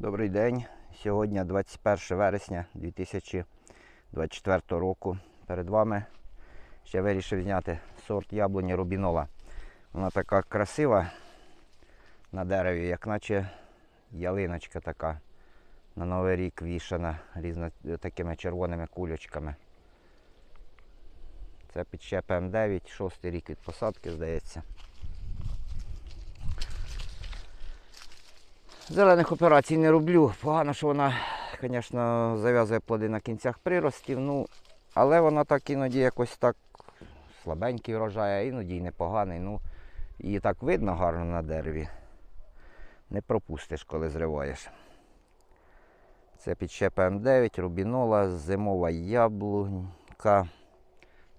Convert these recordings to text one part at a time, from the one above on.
Добрий день. Сьогодні 21 вересня 2024 року. Перед вами ще вирішив зняти сорт яблуні Рубінола. Вона така красива на дереві, як наче ялиночка така. На Новий рік вішана різно такими червоними кульочками. Це підщеп М9, шостий рік від посадки, здається. Зелених операцій не роблю. Погано, що вона, звісно, зав'язує плоди на кінцях приростів, ну, але вона так іноді якось так слабенький врожай, а іноді й непоганий. Ну, її так видно гарно на дереві. Не пропустиш, коли зриваєш. Це підщеп М9, рубінола, зимова яблунька.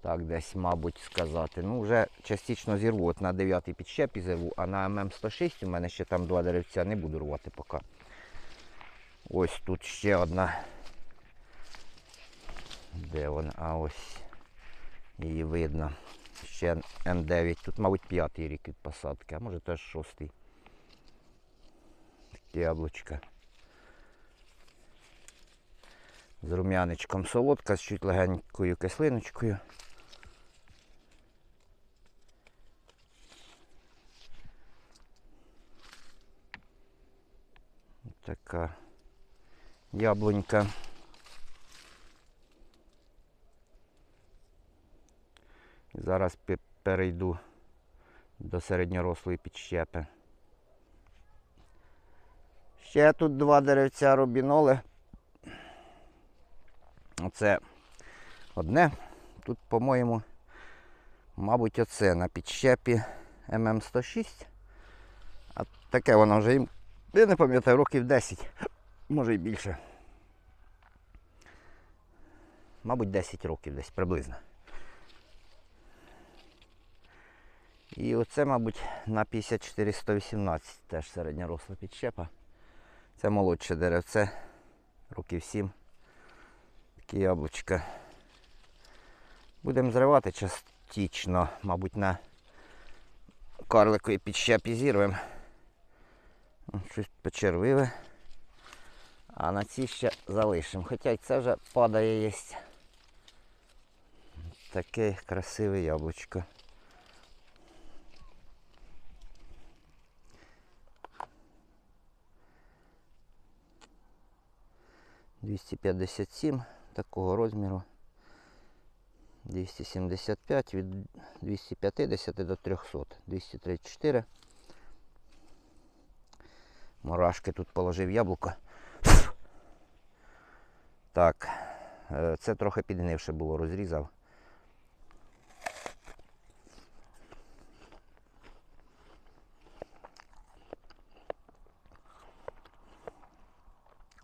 Так, десь, мабуть, сказати. Ну, вже частично зірву. От на 9 підщепі зірву, а на ММ106 у мене ще там два деревця не буду рвати поки. Ось тут ще одна. Де вона? А ось її видно. Ще М9. Тут, мабуть, п'ятий рік від посадки, а може теж шостий. Таке яблучка. З рум'яничком солодка, з чуть легенькою кислиночкою. Така яблунька. І Зараз перейду до середньорослої підщепи. Ще тут два деревця рубіноли. Оце одне. Тут, по-моєму, мабуть, оце на підщепі ММ106. А таке воно вже їм, я не пам'ятаю, років 10, може і більше. Мабуть, 10 років десь приблизно. І оце, мабуть, на 54118 теж середньоросла підщепа. Це молодше деревце, років 7. Такі яблучка. Будемо зривати частично, мабуть, на карликові підщепі зірвемо. О, Щось почервиве. А на ці ще залишимо. Хоча й це вже падає є. Таке красиве яблучко. Двісті п'ятдесят сім такого розміру. 275 від 250 до 300. 234. Мурашки тут положив яблуко. Так, е, це трохи підгнивше було, розрізав.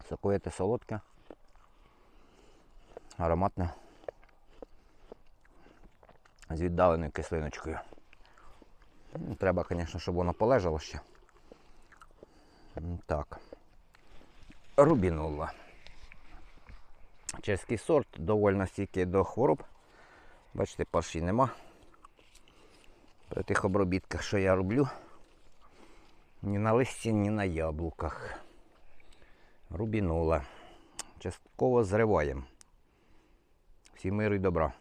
Соковите солодке. Ароматне. З віддаленою кислиночкою. Ну, Треба, звісно, щоб воно полежало ще. Так. Рубінула. Чеський сорт, довольно стійкий до хвороб. Бачите, парші нема. При тих обробітках, що я роблю, ні на листі, ні на яблуках. Рубінула. Частково зриваємо. Всім миру і добра.